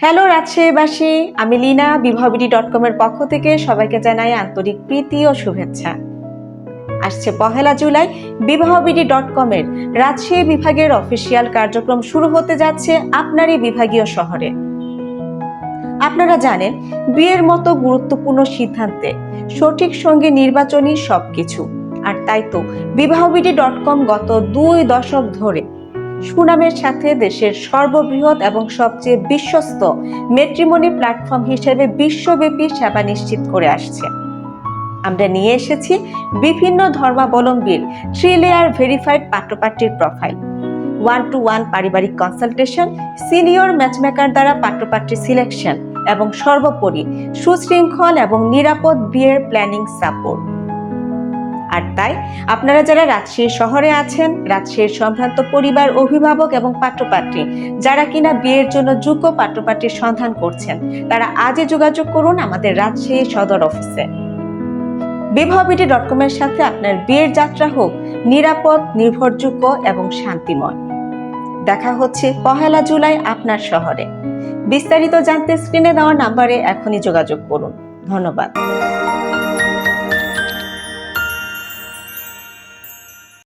Hello রাজশাহীবাসী আমি Leena বিভাবিডি dot কমের পক্ষ থেকে সবাইকে জানাই আন্তরিক প্রীতি ও শুভেচ্ছা। আসছে পহেলা জুলাই বিবাহবিডি ডট কমের রাজশাহী বিভাগের অফিসিয়াল কার্যক্রম শুরু হতে যাচ্ছে আপনারই বিভাগীয় শহরে। আপনারা জানেন, বিয়ের মতো গুরুত্বপূর্ণ সিদ্ধান্তে সঠিক সঙ্গে নির্বাচনই সবকিছু। আর তাই তো বিবাহবিডি ডট কম গত দুই দশক ধরে সুনামের সাথে দেশের সর্ববৃহৎ এবং সবচেয়ে বিশ্বস্ত মেট্রিমনি প্ল্যাটফর্ম হিসেবে বিশ্বব্যাপী সেবা নিশ্চিত করে আসছে। আমরা নিয়ে এসেছি বিভিন্ন ধর্মাবলম্বীর থ্রি লেয়ার ভেরিফাইড পাত্রপাত্রীর প্রোফাইল ওয়ান টু ওয়ান পারিবারিক কনসালটেশন সিনিয়র ম্যাচমেকার দ্বারা পাত্রপাত্রী সিলেকশন এবং সর্বোপরি সুশৃঙ্খল এবং নিরাপদ বিয়ের প্ল্যানিং সাপোর্ট আর তাই আপনারা যারা রাজশাহী শহরে আছেন, রাজশাহীর সম্ভ্রান্ত পরিবার, অভিভাবক এবং পাত্রপাত্রী, যারা কিনা বিয়ের জন্য যোগ্য পাত্রপাত্রীর সন্ধান করছেন, তারা আজই যোগাযোগ করুন আমাদের রাজশাহী সদর অফিসে। বিবাহবিটি ডট কমের সাথে আপনার বিয়ের যাত্রা হোক নিরাপদ, নির্ভরযোগ্য এবং শান্তিময়। দেখা হচ্ছে পহেলা জুলাই আপনার শহরে। বিস্তারিত জানতে স্ক্রিনে দেওয়া নাম্বারে এখনই যোগাযোগ করুন। ধন্যবাদ।